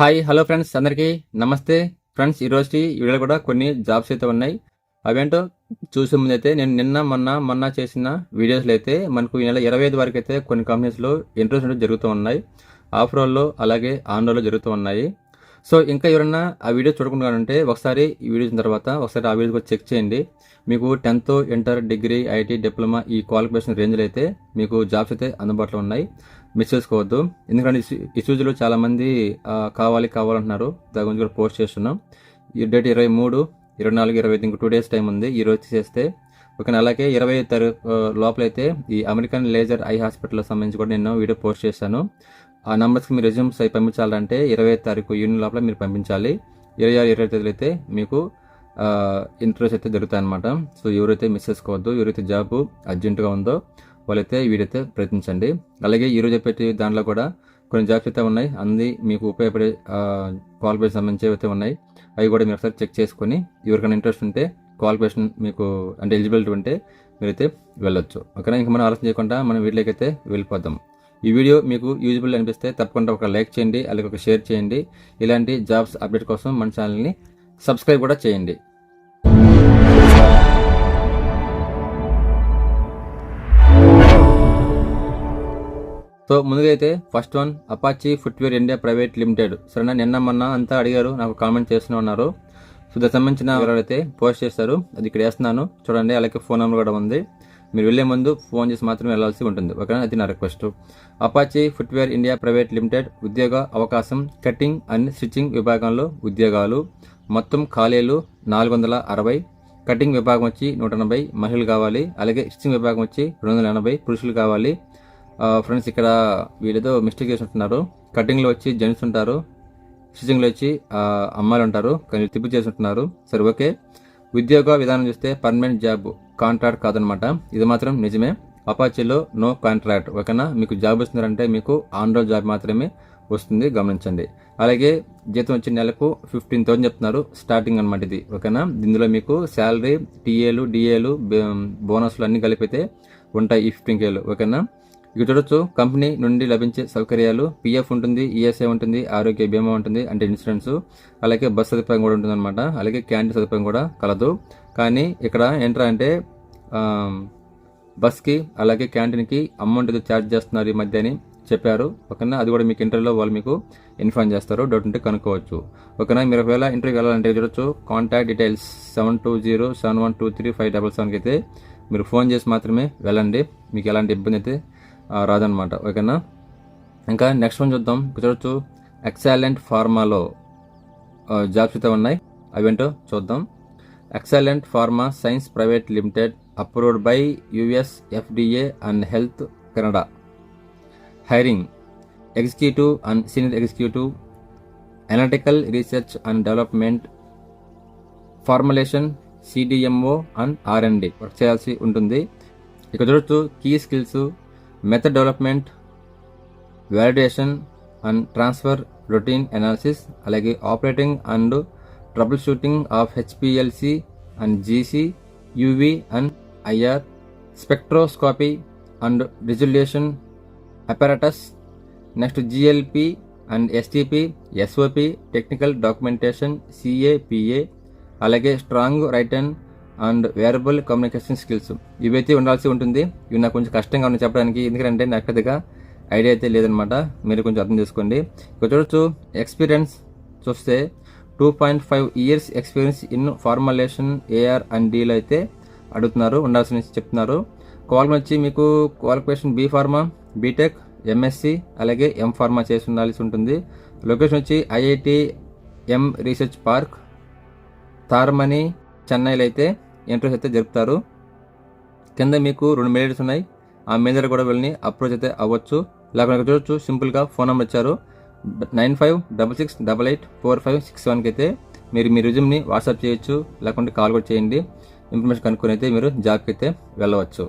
Hi hello friends అందరికీ నమస్తే. Friends ఈరోజు ఈ వీడియోలో కూడా కొన్ని జాబ్స్ అయితే ఉన్నాయి. అవేంటో చూసే ముందు అయితే నేను నిన్న మొన్న మొన్న చేసిన వీడియోస్లో అయితే మనకు ఈ నెల ఇరవై ఐదు వరకు అయితే కొన్ని కంపెనీస్లో ఇంట్రెస్ట్ అనేవి జరుగుతూ ఉన్నాయి. ఆఫ్ రోల్లో అలాగే ఆన్ రోల్లో జరుగుతూ ఉన్నాయి. సో ఇంకా ఎవరన్నా ఆ వీడియో చూడకుండా ఉంటే ఒకసారి ఈ వీడియో చూసిన తర్వాత ఒకసారి ఆ వీడియో కూడా చెక్ చేయండి. మీకు tenth inter degree IT diploma ఈ క్వాలిఫికేషన్ రేంజ్లో అయితే మీకు జాబ్స్ అయితే అందుబాటులో ఉన్నాయి. మిస్ చేసుకోవద్దు. ఎందుకంటే ఇష్యూస్లో చాలా మంది కావాలి కావాలంటున్నారు. దాని గురించి కూడా పోస్ట్ చేస్తున్నాం. ఈ డేట్ ఇరవై మూడు ఇరవై నాలుగు ఇరవై ఐదు ఇంకో టూ డేస్ టైం ఉంది. ఈ రోజు చేస్తే ఓకే అలాగే ఇరవై తారీఖు లోపలైతే ఈ అమెరికన్ లేజర్ ఐ హాస్పిటల్ సంబంధించి కూడా నేను వీడియో పోస్ట్ చేశాను. ఆ నెంబర్స్కి మీరు రెజ్యూమ్స్ అవి పంపించాలంటే ఇరవై తారీఖు యూనియన్ లోపల మీరు పంపించాలి. ఇరవై ఆరు ఇరవై తేదీలు అయితే మీకు ఇంటర్వ్యూస్ అయితే దొరుకుతాయి అనమాట సో ఎవరైతే మిస్ చేసుకోవద్దు ఎవరైతే జాబ్ అర్జెంటుగా ఉందో వాళ్ళైతే వీడైతే ప్రయత్నించండి. అలాగే ఈరోజు చెప్పే దాంట్లో కూడా కొన్ని జాబ్స్ అయితే ఉన్నాయి. అన్ని మీకు ఉపయోగపడే క్వాలిఫికేషన్ సంబంధించి అయితే ఉన్నాయి అవి కూడా మీరు ఒకసారి చెక్ చేసుకొని ఎవరికైనా ఇంట్రెస్ట్ ఉంటే క్వాలిఫికేషన్ మీకు అంటే ఎలిజిబిలిటీ ఉంటే మీరైతే వెళ్ళొచ్చు. ఓకేనా? ఇంకా మనం ఆలోచన చేయకుండా మనం వీటిలోకి అయితే వెళ్ళిపోదాం. ఈ వీడియో మీకు యూజ్ఫుల్ అనిపిస్తే తప్పకుండా ఒక లైక్ చేయండి అలాగే ఒక షేర్ చేయండి. ఇలాంటి జాబ్స్ అప్డేట్ కోసం మన ఛానల్ని సబ్స్క్రైబ్ కూడా చేయండి. సో ముందుగా అయితే first one Apache footwear India private limited. సరేనా? నిన్న మొన్న అంతా అడిగారు నాకు కామెంట్ చేస్తూనే ఉన్నారు. సో దానికి సంబంధించిన వివరాలు అయితే పోస్ట్ చేస్తారు. అది ఇక్కడ వేస్తున్నాను. చూడండి అలాగే ఫోన్ నెంబర్ కూడా ఉంది. మీరు వెళ్ళే ముందు ఫోన్ చేసి మాత్రమే వెళ్ళాల్సి ఉంటుంది. ఓకేనా? అది నా request. Apache footwear India private limited ఉద్యోగ అవకాశం కటింగ్ అండ్ స్టిచ్చింగ్ విభాగంలో ఉద్యోగాలు. మొత్తం ఖాళీలు నాలుగు వందల అరవై. కటింగ్ విభాగం వచ్చి నూట ఎనభై మహిళలు కావాలి. అలాగే స్టిచ్చింగ్ విభాగం వచ్చి రెండు వందల ఎనభై పురుషులు కావాలి. ఫ్రెండ్స్ ఇక్కడ వీళ్ళేదో మిస్టేక్ చేసి ఉంటున్నారు కటింగ్లో వచ్చి జెంట్స్ ఉంటారు. స్టిచ్చింగ్లో వచ్చి అమ్మాయిలు ఉంటారు. కానీ తిప్పు చేసి ఉంటున్నారు సరే ఓకే. ఉద్యోగ విధానం చూస్తే పర్మనెంట్ జాబ్ కాంట్రాక్ట్ కాదనమాట. ఇది మాత్రం నిజమే. అపాచీలో నో కాంట్రాక్ట్ ఓకేనా? మీకు జాబ్ వస్తున్నారంటే మీకు ఆన్ రోల్ జాబ్ మాత్రమే వస్తుంది. గమనించండి. అలాగే జీతం వచ్చిన నెలకు ఫిఫ్టీన్ థౌసండ్ చెప్తున్నారు. స్టార్టింగ్ అనమాట ఇది. ఓకేనా? ఇందులో మీకు శాలరీ టీఏలు డిఏలు బోనస్లు అన్ని కలిపితే ఉంటాయి. ఈ ఫిఫ్టీన్ కేలు ఓకేనా? ఇక చూడొచ్చు కంపెనీ నుండి లభించే సౌకర్యాలు పిఎఫ్ ఉంటుంది ఈఎస్ఐ ఉంటుంది ఆరోగ్య బీమా ఉంటుంది అంటే ఇన్సూరెన్స్ అలాగే బస్ సదుపాయం కూడా ఉంటుంది అనమాట అలాగే క్యాంటీన్ సదుపాయం కూడా కలదు. కానీ ఇక్కడ ఏంట్రా అంటే బస్కి అలాగే క్యాంటీన్కి అమౌంట్ ఏదో ఛార్జ్ చేస్తున్నారు ఈ మధ్య అని చెప్పారు. ఓకేనా? అది కూడా మీకు ఇంటర్వ్యూలో వాళ్ళు మీకు ఇన్ఫార్మ్ చేస్తారు. డౌట్ ఉంటే కనుక్కోవచ్చు. ఓకేనా? మీరు ఒకవేళ ఇంటర్వ్యూ వెళ్ళాలంటే చూడొచ్చు. Contact details seven two zero seven one two three five double సెవెన్కి అయితే మీరు ఫోన్ చేసి మాత్రమే వెళ్ళండి. మీకు ఎలాంటి ఇబ్బంది అయితే రాదనమాట ఓకేనా? ఇంకా నెక్స్ట్ వన్ చూద్దాం. ఇక్కడ చూడొచ్చు ఎక్సలెంట్ ఫార్మాలో జాబ్స్ అయితే ఉన్నాయి. అవేంటో చూద్దాం. Excellent pharma science private limited approved by US FDA and Health Canada hiring executive and senior executive analytical research and development formulation CDMO and R and D work చేయాల్సి ఉంటుంది. ఇక్కడ చూడొచ్చు key skills method development validation and transfer routine analysis అలాగే operating and troubleshooting of HPLC and GC UV and IR spectroscopy and resolution apparatus next GLP and STP SOP technical documentation CAPA అలాగే strong write and and verbal communication skills ఇవైతే ఉండాల్సి ఉంటుంది. ఇవి నాకు కొంచెం కష్టంగా ఉన్నాయి చెప్పడానికి. ఎందుకంటే నాకు పెద్దగా ఐడియా అయితే లేదనమాట. మీరు కొంచెం అర్థం చేసుకోండి. ఇక్కడ చూడొచ్చు ఎక్స్పీరియన్స్ చూస్తే two point five years experience in formulation AR and డీలో అయితే అడుగుతున్నారు ఉండాల్సిన చెప్తున్నారు. క్వాలిఫికేషన్ వచ్చి మీకు qualification B pharma BTech MSc అలాగే ఎం ఫార్మా చేసి ఉండాల్సి ఉంటుంది. లొకేషన్ వచ్చి IIT M research park Taramani చెన్నైలో అయితే ఇంటర్వ్యూస్ అయితే జరుపుతారు. కింద మీకు రెండు మేజర్స్ ఉన్నాయి. ఆ మేజర్ కూడా వెళ్ళి అప్రోచ్ అయితే అవ్వచ్చు. లేకపోతే చూడొచ్చు సింపుల్గా ఫోన్ నెంబర్ ఇచ్చారు. Nine five double six double eight four five six వన్కి అయితే మీరు మీ రిజ్యూమ్ని వాట్సాప్ చేయొచ్చు. లేకుంటే కాల్ కూడా చేయండి. ఇన్ఫర్మేషన్ కనుక్కొని అయితే మీరు జాబ్కి అయితే వెళ్ళవచ్చు.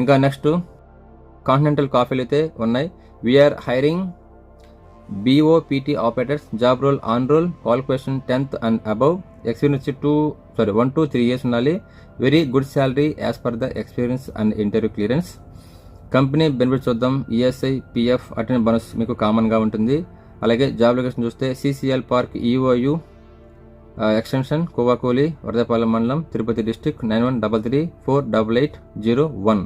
ఇంకా నెక్స్ట్ కాంటినెంటల్ కాఫీలు అయితే ఉన్నాయి. We're hiring BOPT operators job role on roll qualification tenth and above experience two sorry one to three years ఉండాలి very good salary as per the experience and interview clearance company benefits చూద్దాం ESI PF attend bonus మీకు కామన్గా ఉంటుంది. అలాగే job location చూస్తే CCL park EOU extension Kovakoli Varadapalem మండలం Tirupati district nine one double three four double eight zero one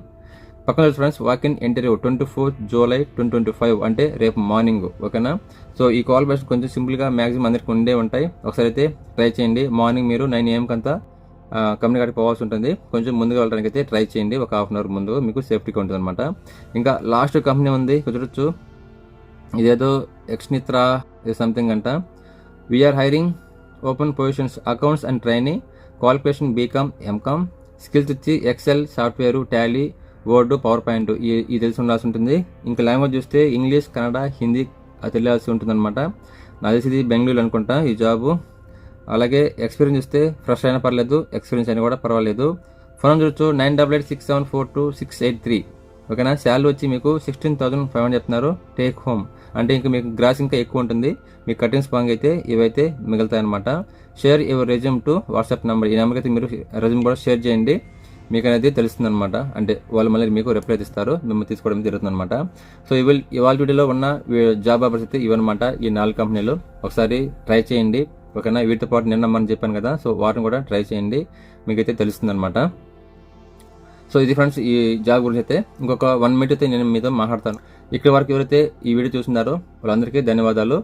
పక్కన friends walk in interview twenty fourth July twenty twenty five అంటే రేపు morning ఓకేనా? సో ఈ call best కొంచెం సింపుల్గా maximum అందరికి ఉండే ఉంటాయి. ఒకసారి అయితే ట్రై చేయండి. మార్నింగ్ మీరు నైన్ ఏఎంకి అంతా కంపెనీ కాడికి పోవాల్సి ఉంటుంది. కొంచెం ముందుగా వెళ్ళడానికి అయితే ట్రై చేయండి. ఒక హాఫ్ అన్ అవర్ ముందు మీకు సేఫ్టీగా ఉంటుంది అనమాట ఇంకా లాస్ట్ కంపెనీ ఉంది కుదరచ్చు ఇదేదో ఎక్స్నిత్రా ఇది సంథింగ్ అంట. We're hiring open positions accounts and training qualification BCom MCom skills వచ్చి Excel software Tally Word PowerPoint ఇది తెలిసి ఉండాల్సి ఉంటుంది. ఇంకా లాంగ్వేజ్ చూస్తే ఇంగ్లీష్ కన్నడ హిందీ అది తెలియాల్సి ఉంటుంది అనమాట నాకు తెలిసి ఇది బెంగళూరు అనుకుంటా ఈ జాబు. అలాగే ఎక్స్పీరియన్స్ చూస్తే ఫ్రెష్ అయినా పర్లేదు ఎక్స్పీరియన్స్ అయినా కూడా పర్వాలేదు. ఫోన్ చూడొచ్చు nine double eight six seven four two six eight three. ఓకేనా? శాలరీ వచ్చి మీకు సిక్స్టీన్ థౌసండ్ ఫైవ్ హండ్రెడ్ చెప్తున్నారు టేక్ హోమ్. అంటే ఇంకా మీకు గ్రాస్ ఇంకా ఎక్కువ ఉంటుంది మీ కటింగ్స్ పాంగ్ అయితే ఇవైతే మిగులుతాయి అనమాట share your resume to WhatsApp number. ఈ నెంబర్కి అయితే మీరు రెజ్యూమ్ కూడా షేర్ చేయండి. మీకు అనేది తెలుస్తుంది అనమాట అంటే వాళ్ళు మళ్ళీ మీకు రిప్లై ఇస్తారు మిమ్మల్ని తీసుకోవడం జరుగుతుంది అనమాట సో ఇవి ఇవాళ వీడియోలో ఉన్న జాబ్ ఆఫర్స్ అయితే ఇవన్నమాట ఈ నాలుగు కంపెనీలు. ఒకసారి ట్రై చేయండి. ఓకేనా? వీటితో పాటు నిన్న మనం చెప్పాను కదా సో వాటిని కూడా ట్రై చేయండి. మీకైతే తెలుస్తుంది అనమాట సో ఇది ఫ్రెండ్స్ ఈ జాబ్ గురించి అయితే. ఇంకొక వన్ మినిట్ అయితే నేను మీతో మాట్లాడతాను. ఇక్కడ వరకు ఎవరైతే ఈ వీడియో చూస్తున్నారో వాళ్ళందరికీ ధన్యవాదాలు.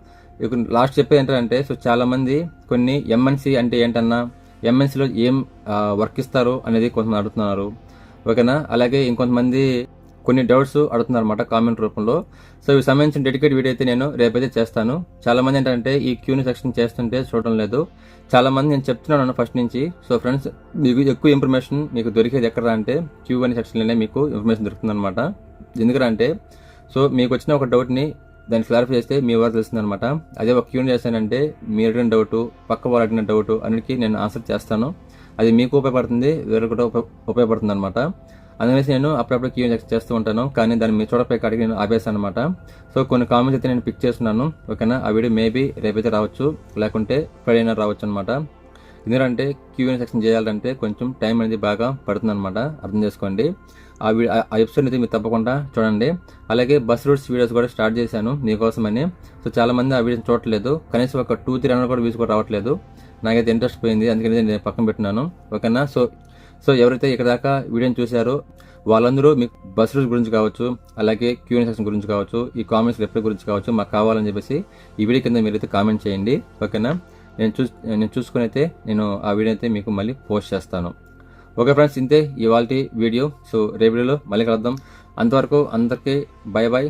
లాస్ట్ చెప్పేది ఏంటంటే సో చాలామంది కొన్ని ఎంఎన్సీ అంటే ఏంటన్నా ఎంఎన్సీలో ఏం వర్క్ ఇస్తారు అనేది కొంతమంది అడుగుతున్నారు. ఓకేనా? అలాగే ఇంకొంతమంది కొన్ని డౌట్స్ అడుగుతున్నారు అనమాట కామెంట్ రూపంలో. సో ఇవి సంబంధించిన డెడికేట్ వీడియో అయితే నేను రేపైతే చేస్తాను. చాలామంది ఏంటంటే ఈ క్యూని సెక్షన్ చేస్తుంటే చూడడం లేదు. చాలామంది నేను చెప్తున్నాను ఫస్ట్ నుంచి. సో ఫ్రెండ్స్ మీకు ఎక్కువ ఇన్ఫర్మేషన్ మీకు దొరికేది ఎక్కడ అంటే క్యూ అనే సెక్షన్లోనే మీకు ఇన్ఫర్మేషన్ దొరుకుతుంది అనమాట ఎందుకంటే సో మీకు వచ్చిన ఒక డౌట్ని దాన్ని క్లారిఫై చేస్తే మీ వారు తెలుస్తుంది అనమాట అదే ఒక క్యూని చేశానంటే మీరు అడిగిన డౌట్ పక్క వాళ్ళు అడిగిన డౌట్ అన్నిటికీ నేను ఆన్సర్ చేస్తాను. అది మీకు ఉపయోగపడుతుంది వేరొకటి కూడా ఉపయోగపడుతుంది అనమాట అందుకనేసి నేను అప్పుడప్పుడు క్యూన్ చేస్తూ ఉంటాను కానీ దాన్ని మీ చూడపై కాడికి నేను ఆపేస్తాను అనమాట సో కొన్ని కామెంట్స్ అయితే నేను పిక్ చేస్తున్నాను ఓకేనా? ఆ వీడియో మేబీ రేపైతే రావచ్చు లేకుంటే ఫ్రైడే అయినా రావచ్చు అనమాట ఎందుకంటే క్యూఎన్ సెక్షన్ చేయాలంటే కొంచెం టైం అనేది బాగా పడుతుంది అనమాట అర్థం చేసుకోండి. ఆ ఆ ఎపిసోడ్ అయితే మీరు తప్పకుండా చూడండి. అలాగే బస్ రూట్స్ వీడియోస్ కూడా స్టార్ట్ చేశాను నీకోసమని సో చాలా మంది ఆ వీడియోస్ చూడట్లేదు. కనీసం ఒక టూ త్రీ హండ్రెడ్ కూడా వ్యూస్ కూడా రావట్లేదు. నాకైతే ఇంట్రెస్ట్ పోయింది. అందుకని నేను పక్కన పెట్టినాను. ఓకేనా? సో సో ఎవరైతే ఇక్కడ దాకా వీడియోని చూశారో వాళ్ళందరూ మీకు బస్ రూట్స్ గురించి కావచ్చు అలాగే క్యూఎన్ సెక్షన్ గురించి కావచ్చు ఈ కామెంట్స్ రిప్లై గురించి కావచ్చు మాకు కావాలని చెప్పేసి ఈ వీడియో కింద మీరైతే కామెంట్ చేయండి. ఓకేనా? నేను చూ నేను చూసుకుని అయితే నేను ఆ వీడియో అయితే మీకు మళ్ళీ పోస్ట్ చేస్తాను. ఓకే ఫ్రెండ్స్ ఇంతే ఇవాళ వీడియో. సో రేపు వీడియోలో మళ్ళీ కలుద్దాం. అంతవరకు అందరికీ బై బాయ్